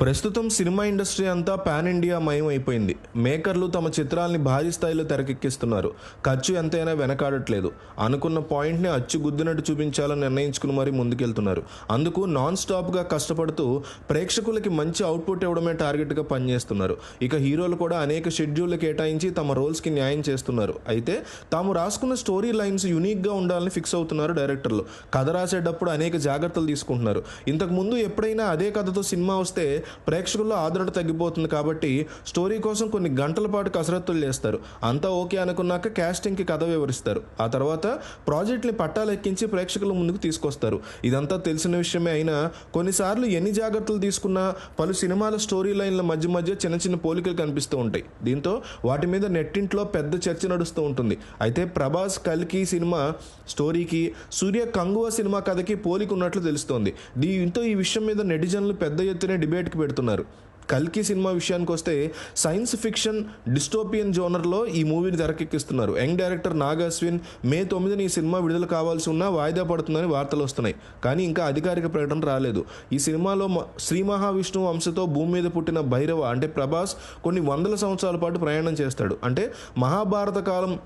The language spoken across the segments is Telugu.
ప్రస్తుతం సినిమా ఇండస్ట్రీ అంతా పాన్ ఇండియా మయం అయిపోయింది. మేకర్లు తమ చిత్రాల్ని భారీ స్థాయిలో తెరకెక్కిస్తున్నారు. ఖర్చు ఎంతైనా వెనకాడట్లేదు. అనుకున్న పాయింట్ని అచ్చు గుద్దినట్టు చూపించాలని నిర్ణయించుకుని మరీ ముందుకెళ్తున్నారు. అందుకు నాన్ స్టాప్గా కష్టపడుతూ ప్రేక్షకులకి మంచి అవుట్పుట్ ఇవ్వడమే టార్గెట్గా పనిచేస్తున్నారు. ఇక హీరోలు కూడా అనేక షెడ్యూళ్ళు కేటాయించి తమ రోల్స్కి న్యాయం చేస్తున్నారు. అయితే తాము రాసుకున్న స్టోరీ లైన్స్ యూనిక్గా ఉండాలని ఫిక్స్ అవుతున్నారు డైరెక్టర్లు. కథ రాసేటప్పుడు అనేక జాగ్రత్తలు తీసుకుంటున్నారు. ఇంతకు ముందు ఎప్పుడైనా అదే కథతో సినిమా వస్తే ప్రేక్షకుల్లో ఆదరణ తగ్గిపోతుంది కాబట్టి స్టోరీ కోసం కొన్ని గంటల పాటు కసరత్తులు చేస్తారు. అంతా ఓకే అనుకున్నాక క్యాస్టింగ్కి కథ వివరిస్తారు. ఆ తర్వాత ప్రాజెక్ట్ని పట్టాలెక్కించి ప్రేక్షకుల ముందుకు తీసుకొస్తారు. ఇదంతా తెలిసిన విషయమే అయినా కొన్నిసార్లు ఎన్ని జాగ్రత్తలు తీసుకున్నా పలు సినిమాల స్టోరీ లైన్ల మధ్య మధ్య చిన్న చిన్న పోలికలు కనిపిస్తూ ఉంటాయి. దీంతో వాటి మీద నెట్టింట్లో పెద్ద చర్చ నడుస్తూ ఉంటుంది. అయితే ప్రభాస్ కల్కి సినిమా స్టోరీకి సూర్య కంగువ సినిమా కథకి పోలిక ఉన్నట్లు తెలుస్తోంది. దీంతో ఈ విషయం మీద నెటిజన్లు పెద్ద ఎత్తున డిబేట్ డిబేట్కి పెడుతున్నారు. కల్కి సినిమా విషయానికి వస్తే సైన్స్ ఫిక్షన్ డిస్టోపియన్ జోనర్లో ఈ మూవీని తెరకెక్కిస్తున్నారు. యంగ్ డైరెక్టర్ నాగాస్విన్ మే తొమ్మిదిని ఈ సినిమా విడుదల కావాల్సి ఉన్నా వాయిదా పడుతుందని వార్తలు వస్తున్నాయి. కానీ ఇంకా అధికారిక ప్రకటన రాలేదు. ఈ సినిమాలో మ- శ్రీ మహావిష్ణువు అంశతో భూమి మీద పుట్టిన భైరవ అంటే ప్రభాస్ కొన్ని వందల సంవత్సరాల పాటు ప్రయాణం చేస్తాడు. అంటే మహాభారత కాలం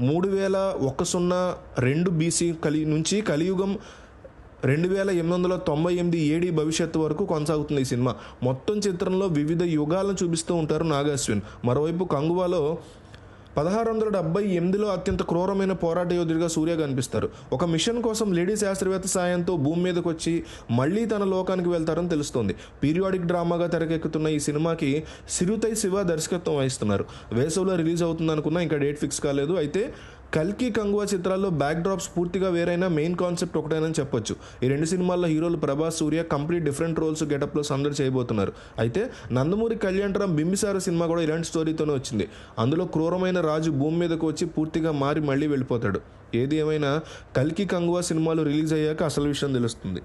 మూడు వేల ఒక సున్నా రెండు బీసీ కలి నుంచి కలియుగం రెండు వేల ఎనిమిది వందల తొంభై ఎనిమిది ఏడి భవిష్యత్తు వరకు కొనసాగుతుంది ఈ సినిమా. మొత్తం చిత్రంలో వివిధ యుగాలను చూపిస్తూ ఉంటారు నాగాశ్విన్. మరోవైపు కంగువాలో పదహారు వందల డెబ్బై ఎనిమిదిలో అత్యంత క్రూరమైన పోరాట యోధుడిగా సూర్య కనిపిస్తారు. ఒక మిషన్ కోసం లేడీ శాస్త్రవేత్త సాయంతో భూమి మీదకి వచ్చి మళ్ళీ తన లోకానికి వెళ్తారని తెలుస్తోంది. పీరియాడిక్ డ్రామాగా తెరకెక్కుతున్న ఈ సినిమాకి సిరుతై శివ దర్శకత్వం వహిస్తున్నారు. వేసవిలో రిలీజ్ అవుతుంది అనుకున్నా ఇంకా డేట్ ఫిక్స్ కాలేదు. అయితే కల్కి కంగువా చిత్రాల్లో బ్యాక్ డ్రాప్స్ పూర్తిగా వేరైనా మెయిన్ కాన్సెప్ట్ ఒకటేనని చెప్పొచ్చు. ఈ రెండు సినిమాల్లో హీరోలు Prabhas Suriya complete different roles గెటప్లో సందడి చేయబోతున్నారు. అయితే నందమూరి కళ్యాణరామ్ బింబిసార సినిమా కూడా ఇలాంటి స్టోరీతోనే వచ్చింది. అందులో క్రూరమైన రాజు భూమి మీదకు వచ్చి పూర్తిగా మారి మళ్ళీ వెళ్ళిపోతాడు. ఏది ఏమైనా కల్కి కంగువా సినిమాలు రిలీజ్ అయ్యాక అసలు విషయం తెలుస్తుంది.